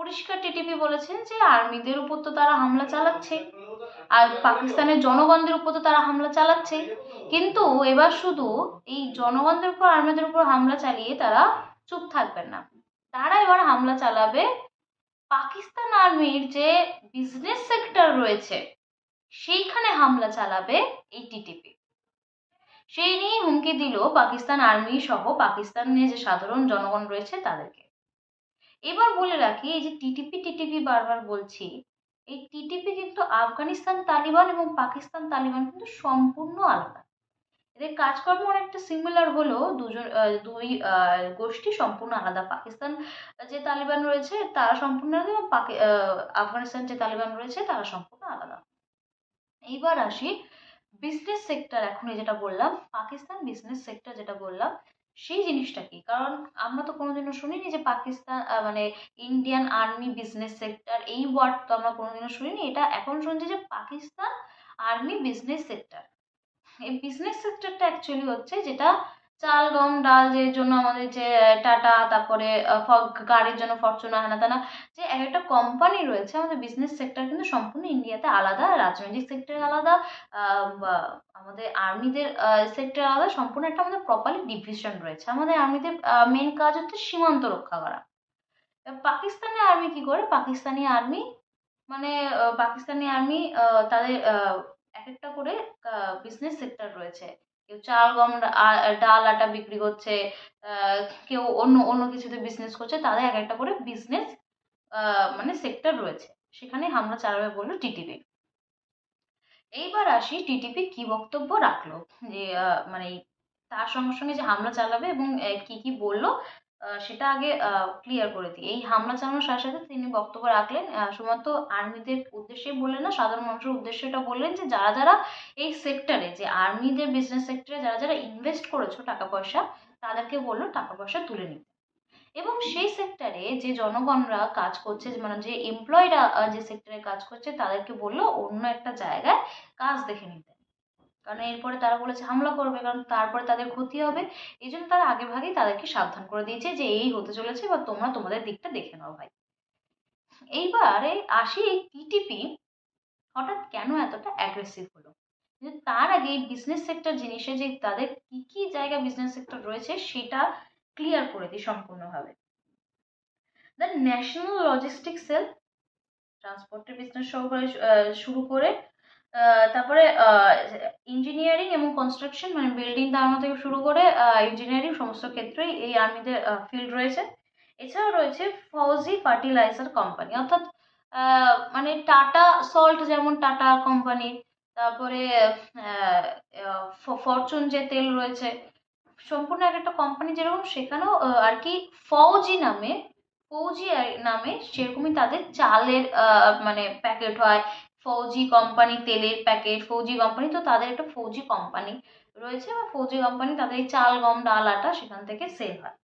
পরিষ্কার টিটিপি বলেছেন যে আর্মিদের উপর তো তারা হামলা চালাচ্ছে, আর পাকিস্তানের জনগণদের উপর তো তারা হামলা চালাচ্ছে। কিন্তু এবার শুধু এই জনগণদের উপর, আর্মিদের উপর হামলা চালিয়ে তারা চুপ থাকবেন না। তারা এবার হামলা চালাবে পাকিস্তান আর্মির যে বিজনেস সেক্টর রয়েছে, সেইখানে হামলা চালাবে এই টিটিপি। সেই নিয়ে হুমকি দিল পাকিস্তান আর্মি সহ পাকিস্তানের যে সাধারণ জনগণ রয়েছে তাদেরকে। এবার বলে রাখি, এই যে টিটিপি টিটিপি বারবার বলছি, এই টিটিপি কিন্তু আফগানিস্তান তালিবান এবং পাকিস্তান তালিবান কিন্তু সম্পূর্ণ আলাদা। এদের কাজকর্ম অনেকটা সিমিলার হলেও দুজন দুই গোষ্ঠী সম্পূর্ণ আলাদা। পাকিস্তান যে তালিবান রয়েছে তারা সম্পূর্ণ আলাদা এবং আফগানিস্তান যে তালিবান রয়েছে তারা সম্পূর্ণ আলাদা। এইবার আসি বিজনেস সেক্টর এখন যেটা বললাম, পাকিস্তান বিজনেস সেক্টর যেটা বললাম সেই জিনিসটা কি? কারণ আমরা তো কোনোদিনও শুনিনি যে পাকিস্তান মানে ইন্ডিয়ান আর্মি বিজনেস সেক্টর এই ওয়ার্ড তো আমরা কোনোদিনও শুনিনি। এটা এখন শুনছি যে পাকিস্তান আর্মি বিজনেস সেক্টর এই বিজনেস সেক্টরটা অ্যাকচুয়ালি হচ্ছে যেটা চাল, গম, ডাল যে জন্য আমাদের যে টাটা, তারপরে গাড়ির জন্য ফরচুনার হেনা তেনা যে এক একটা কোম্পানি রয়েছে আমাদের বিজনেস সেক্টর কিন্তু সম্পূর্ণ ইন্ডিয়াতে আলাদা, রাজনৈতিক সেক্টর আলাদা আমাদের আর্মিদের সেক্টর আলাদা, সম্পূর্ণ একটা আমাদের প্রপারলি ডিভিশন রয়েছে। আমাদের আর্মিদের মেন কাজ হচ্ছে সীমান্ত রক্ষা করা। পাকিস্তানি আর্মি কি করে? পাকিস্তানি আর্মি মানে পাকিস্তানি আর্মি তাদের এক একটা করে বিজনেস সেক্টর রয়েছে। কেউ চাল, গম ডাল, আটা বিক্রি করছে কেউ অন্য অন্য কিছুতে বিজনেস করছে, তাদের এক একটা করে বিজনেস মানে সেক্টর রয়েছে। সেখানে হামলা চালাবে বলল টিটিপি এইবার আসি টিটিপি কি বক্তব্য রাখল? যে মানে তার সঙ্গে সঙ্গে যে হামলা চালাবে এবং কি কি বলল সেটা আগে ক্লিয়ার করে দিই। এই হামলা চালানোর সাথে সাথে তিনি বক্তব্য রাখলেন শুধুমাত্র আর্মিদের উদ্দেশ্যেই বললেন না, সাধারণ মানুষের উদ্দেশ্যে এটা বললেন যে যারা যারা এই সেক্টরে যে আর্মিদের বিজনেস সেক্টরে যারা যারা ইনভেস্ট করেছ টাকা পয়সা, তাদেরকে বলল টাকা পয়সা তুলে নিতে। এবং সেই সেক্টরে যে জনগণরা কাজ করছে মানে যে এমপ্লয়িরা যে সেক্টরে কাজ করছে, তাদেরকে বলল অন্য একটা জায়গায় কাজ দেখে নিতে। কারণ এরপরে তারা বলেছে হামলা করবে কারণ তারপরে তাদের ক্ষতি হবে। এই জন্য তারা আগে ভাগেই তাদেরকে সাবধান করে দিয়েছে যে এই হতে চলেছে বা তোমরা তোমাদের দিকটা দেখে নাও ভাই। এইবারে আসি এই টিটিপি হঠাৎ কেন এতটা অ্যাগ্রেসিভ হলো? কিন্তু তার আগে এই বিজনেস সেক্টর জিনিসে যে তাদের কি কি জায়গা বিজনেস সেক্টর রয়েছে সেটা ক্লিয়ার করে দিই সম্পূর্ণভাবে। দ্য ন্যাশনাল লজিস্টিক সেল ট্রান্সপোর্টের বিজনেস শুরু করে আহ, তারপরে ইঞ্জিনিয়ারিং এবং কনস্ট্রাকশন মানে বিল্ডিং দাঁড়ানো থেকে শুরু করে ইঞ্জিনিয়ারিং সমস্ত ক্ষেত্রেই এই আর্মিদের ফিল্ড রয়েছে। এছাড়াও রয়েছে ফৌজি ফার্টিলাইজার কোম্পানি অর্থাৎ মানে টাটা সল্ট যেমন টাটা কোম্পানির তারপরে ফরচুন যে তেল রয়েছে, সম্পূর্ণ এক একটা কোম্পানি যেরকম সেখানেও আর কি ফৌজি নামে ফৌজি নামে সেরকমই তাদের চালের মানে প্যাকেট হয় ফৌজি কোম্পানি তেলের প্যাকেট ফৌজি কোম্পানি তো তাদের একটা ফৌজি কোম্পানি রয়েছে বা ফৌজি কোম্পানি তাদের চাল, গম, ডাল, আটা সেখান থেকে সেল হয়।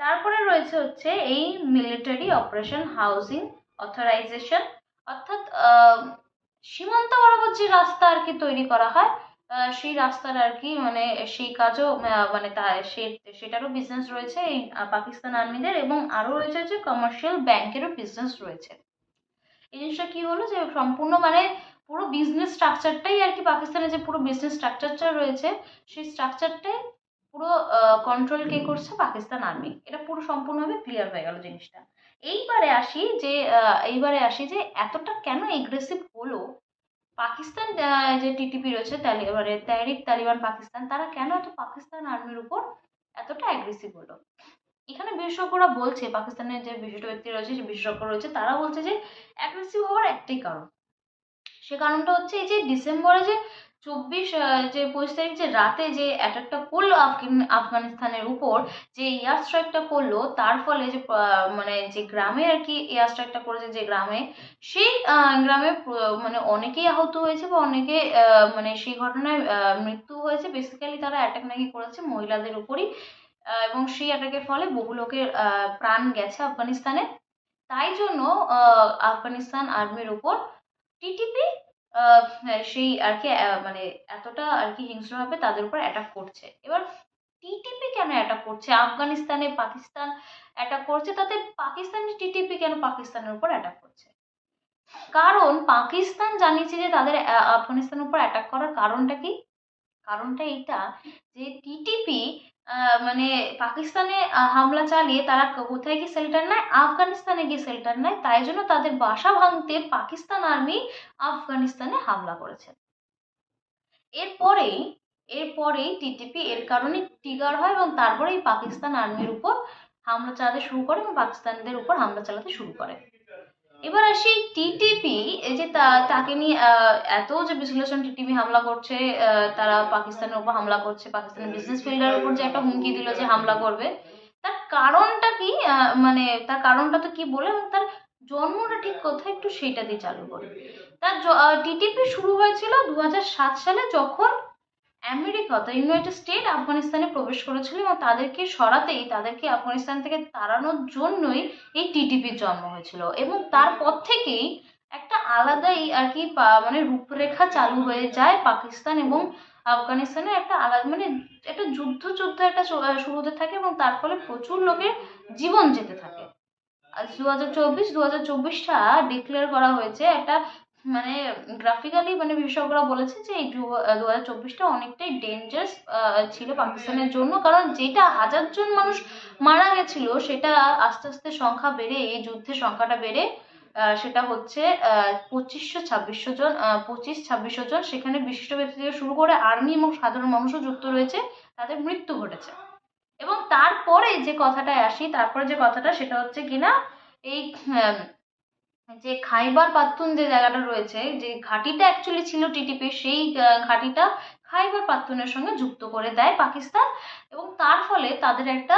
তারপরে রয়েছে হচ্ছে এই মিলিটারি অপারেশন হাউজিং অথরাইজেশন অর্থাৎ সীমান্ত বরাবর যে রাস্তা আর কি তৈরি করা হয় সেই রাস্তার আর কি মানে সেই কাজও মানে তা সেটারও বিজনেস রয়েছে এই পাকিস্তান আর্মিদের এবং আরও রয়েছে হচ্ছে কমার্শিয়াল ব্যাংকেরও বিজনেস রয়েছে। এই জিনিসটা কি হলো যে সম্পূর্ণ মানে পুরো বিজনেস স্ট্রাকচারটাই আর কি পাকিস্তানের যে পুরো বিজনেস স্ট্রাকচারটা রয়েছে, সেই স্ট্রাকচারটাই পুরো কন্ট্রোল কে করছে পাকিস্তান আর্মি এটা পুরো সম্পূর্ণভাবে ক্লিয়ার হয়ে গেল জিনিসটা। এইবারে আসি যে এইবারে আসি যে এতটা কেন এগ্রেসিভ হলো? পাকিস্তান যে টিটিপি রয়েছে মানে তাহরিক তালিবান পাকিস্তান, তারা কেন এত পাকিস্তান আর্মির উপর এতটা অ্যাগ্রেসিভ হলো? এখানে বিশেষজ্ঞরা বলছে, পাকিস্তানের যে বিশিষ্ট ব্যক্তি রয়েছে যে বিশেষজ্ঞ রয়েছে, তারা বলছে যে অ্যাগ্রেসিভ হওয়ার একটাই কারণ। সে কারণটা হচ্ছে এই যে ডিসেম্বরে যে চব্বিশ যে পঁচিশ তারিখ যে রাতে যে অ্যাটাকটা করল আফগান, আফগানিস্তানের উপর, যে এয়ার স্ট্রাইকটা করল, তার ফলে যে মানে যে গ্রামে আর কি এয়ার স্ট্রাইকটা করেছে যে গ্রামে, সেই গ্রামে মানে অনেকেই আহত হয়েছে বা অনেকে মানে সেই ঘটনায় মৃত্যু হয়েছে। বেসিক্যালি তারা অ্যাটাক নাকি করেছে মহিলাদের উপরই। এবং সেই অ্যাটাকের ফলে বহু লোকের প্রাণ গেছে আফগানিস্তানে। তাই জন্য আফগানিস্তান আর্মির উপর টিটিপি সেই আর কি মানে এতটা আর কি হিংস্রভাবে তাদের উপর অ্যাটাক করছে। এবার টিটিপি কেন অ্যাটাক করছে? আফগানিস্তানে পাকিস্তান অ্যাটাক করছে, তাতে পাকিস্তানি টিটিপি কেন পাকিস্তানের উপর অ্যাটাক করছে? কারণ পাকিস্তান জানিয়েছে যে তাদের আফগানিস্তানের উপর অ্যাটাক করার কারণটা কি? কারণটা এইটা যে টিটিপি মানে পাকিস্তানে হামলা চালিয়ে তারা কোথায় গিয়ে শেল্টার নেয়? আফগানিস্তানে গিয়ে সেল্টার নেয়। তাই জন্য তাদের বাসা ভাঙতে পাকিস্তান আর্মি আফগানিস্তানে হামলা করেছে। এরপরেই এরপরেই টিটিপি এর কারণে ট্রিগার হয় এবং তারপরেই পাকিস্তান আর্মির উপর হামলা চালাতে শুরু করে এবং পাকিস্তানিদের উপর হামলা চালাতে শুরু করে। এবার আসি টিটিপি এই যে তাকে নিয়ে এত যে বিশ্লেষণ টিটিপি হামলা করছে তারা পাকিস্তানের উপর হামলা করছে, পাকিস্তানের বিজনেস ফিল্ডের উপর যে একটা হুমকি দিল যে হামলা করবে, তার কারণটা কি মানে তার কারণটা তো কি বলে, এবং তার জন্মটা ঠিক কোথায়, একটু সেটা দিয়ে চালু করি। তার টিটিপি শুরু হয়েছিল দু সালে যখন আমেরিকা অর্থাৎ ইউনাইটেড স্টেট আফগানিস্তানে প্রবেশ করেছিল এবং তাদেরকে সরাতেই, তাদেরকে আফগানিস্তান থেকে তাড়ানোর জন্যই এই টিটিপির জন্ম হয়েছিল। এবং তারপর থেকেই একটা আলাদাই আর কি মানে রূপরেখা চালু হয়ে যায় পাকিস্তান এবং আফগানিস্তানের একটা আলাদা মানে একটা যুদ্ধ যুদ্ধ একটা শুরু হতে থাকে এবং তার ফলে প্রচুর লোকের জীবন যেতে থাকে। দু হাজার চব্বিশ, দু হাজার চব্বিশটা ডিক্লেয়ার করা হয়েছে একটা মানে গ্রাফিক্যালি মানে বিশেষজ্ঞরা বলেছে যে এই দু হাজার চব্বিশটা অনেকটাই ডেঞ্জারাস ছিল পাকিস্তানের জন্য। কারণ যেটা হাজার জন মানুষ মারা গেছিল, সেটা আস্তে আস্তে সংখ্যা বেড়ে, এই যুদ্ধের সংখ্যাটা বেড়ে সেটা হচ্ছে পঁচিশশো ছাব্বিশশো জন পঁচিশ ছাব্বিশশো জন। সেখানে বিশিষ্ট ব্যক্তি থেকে শুরু করে আর্মি এবং সাধারণ মানুষও যুক্ত রয়েছে। তাদের মৃত্যু ঘটেছে। এবং তারপরে যে কথাটায় আসি, তারপরে যে কথাটা, সেটা হচ্ছে কিনা, এই যে খাইবার পাখতুন যে জায়গাটা রয়েছে, যে ঘাঁটিটা অ্যাকচুয়ালি ছিল টিটিপির সেই ঘাঁটিটা খাইবার পাখতুনের সঙ্গে যুক্ত করে দেয় পাকিস্তান এবং তার ফলে তাদের একটা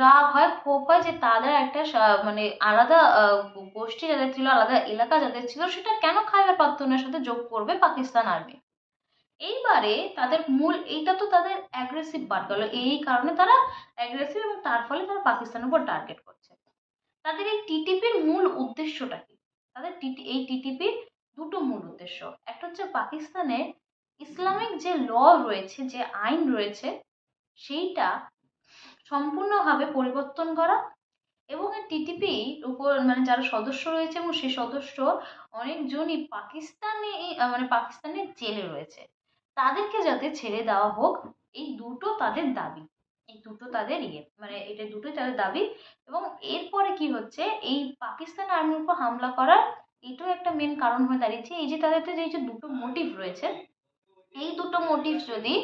রাগ হয়, ক্ষোভ হয় যে তাদের একটা মানে আলাদা গোষ্ঠী যাদের ছিল, আলাদা এলাকা যাদের ছিল, সেটা কেন খাইবার পাখতুনের সাথে যোগ করবে পাকিস্তান আর্মি এইবারে তাদের মূল, এইটা তো তাদের অ্যাগ্রেসিভ পার্ট গেল। এই কারণে তারা অ্যাগ্রেসিভ এবং তার ফলে তারা পাকিস্তানের উপর টার্গেট করছে তাদের এই টিটিপির মূল উদ্দেশ্যটা কি? তাদের এই টিটিপির দুটো মূল উদ্দেশ্য। একটা হচ্ছে পাকিস্তানের ইসলামিক যে ল রয়েছে, যে আইন রয়েছে, সেইটা সম্পূর্ণভাবে পরিবর্তন করা এবং এই টিটিপি উপর মানে যারা সদস্য রয়েছে এবং সেই সদস্য অনেকজনই পাকিস্তানে মানে পাকিস্তানের জেলে রয়েছে। তাদেরকে যাতে ছেড়ে দেওয়া হোক, এই দুটো তাদের দাবি। এই দুটো তাদের ইয়ে মানে এটা দুটোই তাদের দাবি। এবং এরপরে কি হচ্ছে, এই পাকিস্তান আর্মির উপর হামলা করার এটাও একটা মেন কারণ হয়ে দাঁড়িয়েছে। এই যে তাদের যে যে দুটো মোটিভ রয়েছে, এই দুটো মোটিভ যদি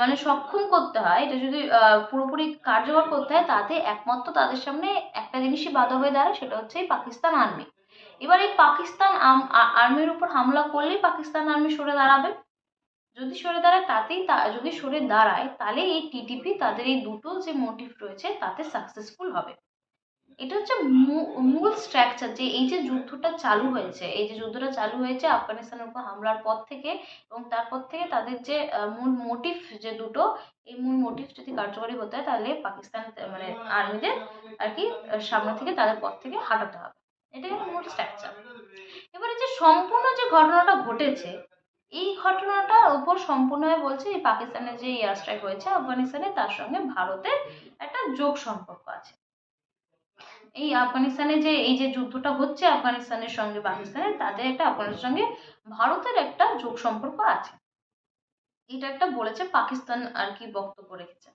মানে সক্ষম করতে হয়, এটা যদি পুরোপুরি কার্যকর করতে হয়, তাতে একমাত্র তাদের সামনে একটা জিনিসই বাধা হয়ে দাঁড়ায়, সেটা হচ্ছে এই পাকিস্তান আর্মি এবার এই পাকিস্তান আর্মির উপর হামলা করলেই পাকিস্তান আর্মি সরে দাঁড়াবে। যদি সরে দাঁড়ায় তাতেই যদি সরে দাঁড়ায় তাহলে এই টিটিপি তাদের এই দুটো যে মোটিভ রয়েছে, তাতে সাকসেসফুল হবে। এটা হচ্ছে মূল স্ট্রাকচার যে এই যে যুদ্ধটা চালু হয়েছে, এই যে যুদ্ধটা চালু হয়েছে আফগানিস্তানের উপর হামলার পর থেকে এবং তারপর থেকে তাদের যে মূল মোটিভ যে দুটো, এই মূল মোটিভ যদি কার্যকরী হতে হয়, তাহলে পাকিস্তান মানে আর্মিদের আর কি সামনে থেকে তাদের পথ থেকে হাঁটাতে হবে। এটা হলো মূল স্ট্রাকচার এবারে যে সম্পূর্ণ যে ঘটনাটা ঘটেছে এই ঘটনাটার উপর সম্পূর্ণভাবে বলছে, এই পাকিস্তানের যে এয়ার স্ট্রাইক হয়েছে, আফগানিস্তানে তার সঙ্গে ভারতের একটা যোগ সম্পর্ক আছে। এই আফগানিস্তানে যে, এই যে যুদ্ধটা হচ্ছে আফগানিস্তানের সঙ্গে পাকিস্তানের, তাদের একটা, আফগানিস্তানের সঙ্গে ভারতের একটা যোগ সম্পর্ক আছে। এটা একটা বলেছে পাকিস্তান আর কি বক্তব্য রেখেছে।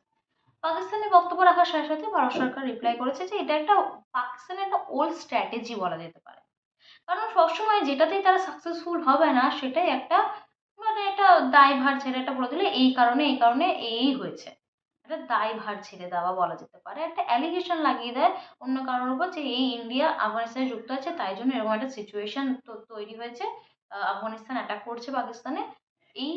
পাকিস্তানের বক্তব্য রাখার সাথে সাথে ভারত সরকার রিপ্লাই করেছে যে, এটা একটা পাকিস্তানের একটা ওল্ড স্ট্র্যাটেজি বলা যেতে পারে। কারণ সবসময় যেটাতেই তারা সাকসেসফুল হবে না, সেটাই একটা মানে একটা দায়ভার ছেড়ে একটা বলে দিলে এই কারণে এই কারণে, এই হয়েছে। একটা দায়ভার ছেড়ে দেওয়া বলা যেতে পারে। একটা অ্যালিগেশন লাগিয়ে দেয় অন্য কারোর উপর যে এই ইন্ডিয়া আফগানিস্তানে যুক্ত আছে, তাই জন্য এরকম একটা সিচুয়েশন তৈরি হয়েছে। আফগানিস্তান অ্যাটাক করছে পাকিস্তানে। এই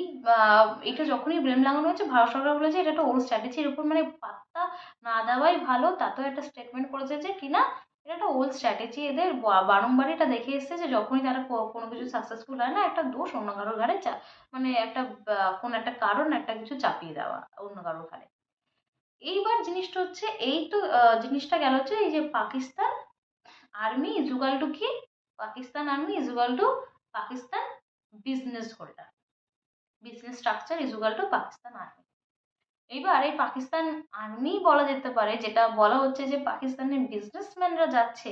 এটা যখনই ব্লেম লাগানো হয়েছে, ভারত সরকার বলেছে এটা একটা ওল্ড স্ট্র্যাটেজি এর উপর মানে পাত্তা না দেওয়াই ভালো, তাতেও একটা স্টেটমেন্ট করেছে যে কিনা এটা একটা ওল্ড স্ট্র্যাটেজি এদের বারংবার এটা দেখে এসেছে যে যখনই তারা কোনো কিছু সাকসেসফুল হয় না, একটা দোষ অন্য কারোর ঘাড়ে চা- মানে একটা কোনো একটা কারণ, একটা কিছু চাপিয়ে দেওয়া অন্য কারোর ঘাড়ে। এইবার জিনিসটা হচ্ছে, এই তো জিনিসটা গেল হচ্ছে এই যে পাকিস্তান আর্মি ইজুগাল টু কি? Pakistan army is equal to Pakistan business holder business structure is equal to Pakistan army এইবার এই পাকিস্তান আর্মি বলা যেতে পারে যেটা বলা হচ্ছে যে পাকিস্তানের বিজনেসম্যানরা যাচ্ছে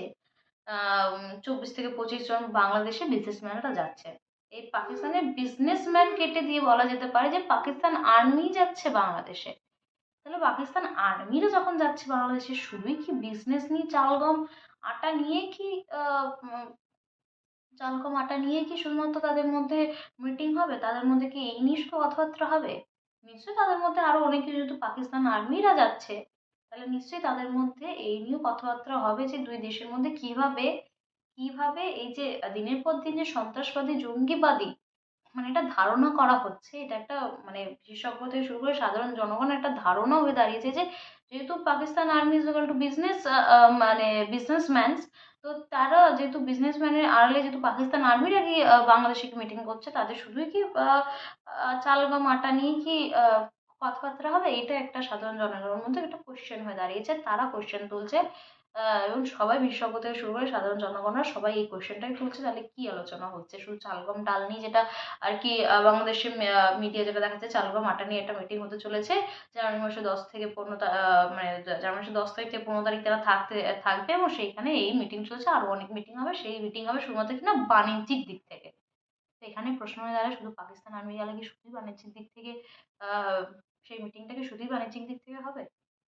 চব্বিশ থেকে পঁচিশ জন বাংলাদেশে বিজনেসম্যানরা যাচ্ছে। এই পাকিস্তানের বিজনেসম্যান কেটে দিয়ে বলা যেতে পারে যে পাকিস্তান আর্মি যাচ্ছে বাংলাদেশে। তাহলে পাকিস্তান আর্মিরা যখন যাচ্ছে বাংলাদেশে শুধুই কি বিজনেস নিয়ে চালগম আটা নিয়ে কি উম, আটা নিয়ে কি শুধুমাত্র তাদের মধ্যে মিটিং হবে? তাদের মধ্যে কি এই নিয়ে শুধু কথাবার্তা হবে? নিশ্চয়ই তাদের মধ্যে আরও অনেক যেহেতু পাকিস্তান আর্মিরা যাচ্ছে, তাহলে নিশ্চয়ই তাদের মধ্যে এই নিয়েও কথাবার্তা হবে যে দুই দেশের মধ্যে কীভাবে কীভাবে এই যে দিনের পর দিন যে সন্ত্রাসবাদী, জঙ্গিবাদী মানে এটা ধারণা করা হচ্ছে, এটা একটা মানে বিশেষজ্ঞ থেকে শুরু করে সাধারণ জনগণের একটা ধারণা হয়ে দাঁড়িয়েছে যে যেহেতু Pakistan army is to business মানে বিজনেসম্যানস তো তারা যেহেতু বিজনেসম্যানের আড়ালে যেহেতু পাকিস্তান আর্মিরা কি বাংলাদেশে কি মিটিং করছে, তাদের শুধুই কি চাল বা মাটা নিয়ে কি কথাবার্তা হবে? এটা একটা সাধারণ জনগণের মধ্যে একটা কোশ্চেন হয়ে দাঁড়িয়েছে, তারা কোশ্চেন তুলছে। এবং সবাই বিশেষজ্ঞ থেকে শুরু করে সাধারণ জনগণরা সবাই এই কোশ্চেনটাই তুলছে, তাহলে কি আলোচনা হচ্ছে? শুধু চাল গম ডাল নিয়ে যেটা আর কি বাংলাদেশের মিডিয়া যেটা দেখাচ্ছে চাল গম আটা নিয়ে একটা মিটিং হতে চলেছে, জানুয়ারি মাসে দশ থেকে পনেরো মানে জানুয়ারি মাসে দশ তারিখ থেকে পনেরো তারিখ তারা থাকতে থাকবে এবং সেইখানে এই মিটিং চলছে, আরও অনেক মিটিং হবে, সেই মিটিং হবে শুধুমাত্র কিনা বাণিজ্যিক দিক থেকে। এখানে প্রশ্ন হয়ে দাঁড়ায়, শুধু পাকিস্তান আর্মি গেলে কি শুধুই বাণিজ্যিক দিক থেকে সেই মিটিংটা কি শুধুই বাণিজ্যিক দিক থেকে হবে?